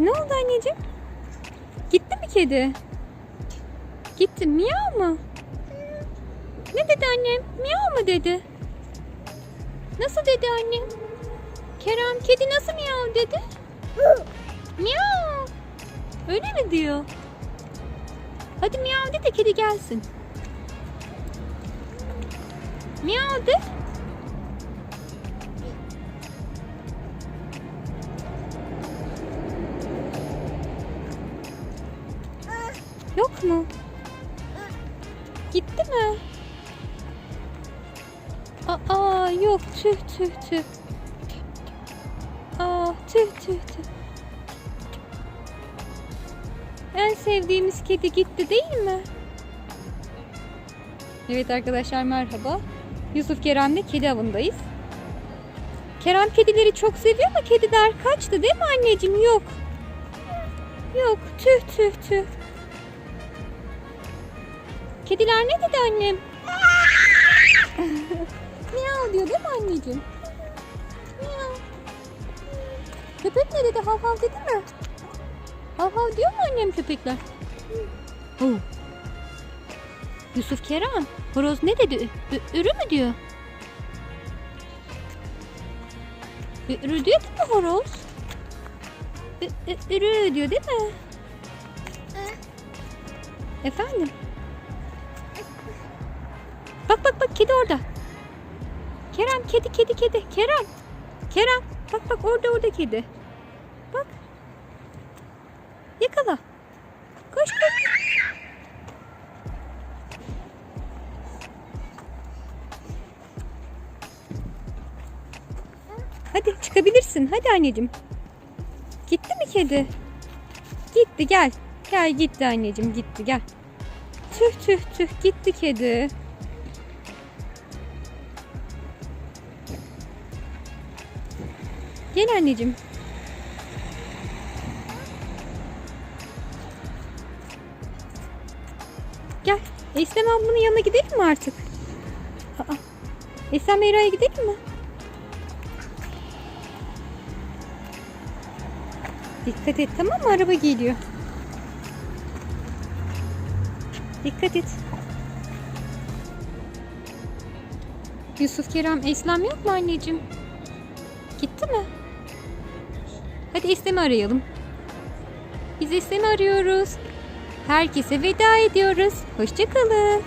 Ne oldu anneciğim? Gitti mi kedi? Gitti. Miyav mı? Ne dedi annem? Miyav mı dedi? Nasıl dedi annem? Kerem kedi nasıl miyav dedi? Miyav. Öyle mi diyor? Hadi miyav de de kedi gelsin. Miyav de. Yok mu? Gitti mi? Aa yok tüh tüh tüh. Aa tüh tüh tüh. En sevdiğimiz kedi gitti değil mi? Evet arkadaşlar merhaba. Yusuf Kerem'le kedi avındayız. Kerem kedileri çok seviyor ama kediler kaçtı değil mi anneciğim? Yok. Yok tüh tüh tüh. Kediler ne dedi annem? Miyav diyor değil mi anneciğim? Miyav. Köpek ne dedi? Hav hav dedi mi? Hav hav diyor mu annem köpekler? Yusuf Kerem, horoz ne dedi? Ü- ürü mü diyor? Ü- ürü diyor değil mi horoz? Ü- ürü diyor değil mi? Efendim? Bak bak bak kedi orada. Kerem kedi kedi kedi. Kerem. Kerem. Bak bak orada orada kedi. Bak. Yakala. Koş koş. Hadi çıkabilirsin. Hadi anneciğim. Gitti mi kedi? Gitti gel. Gel gitti anneciğim gitti gel. Tüh tüh tüh gitti kedi. Gel anneciğim. Gel. Eslem ablanın yanına gidelim mi artık? Aa. Eslem Meyra'ya gidelim mi? Dikkat et tamam mı? Araba geliyor. Dikkat et. Yusuf Kerem Eslem yok mu anneciğim? Gitti mi? Hadi Eslem'i arayalım. Biz Eslem'i arıyoruz. Herkese veda ediyoruz. Hoşçakalın.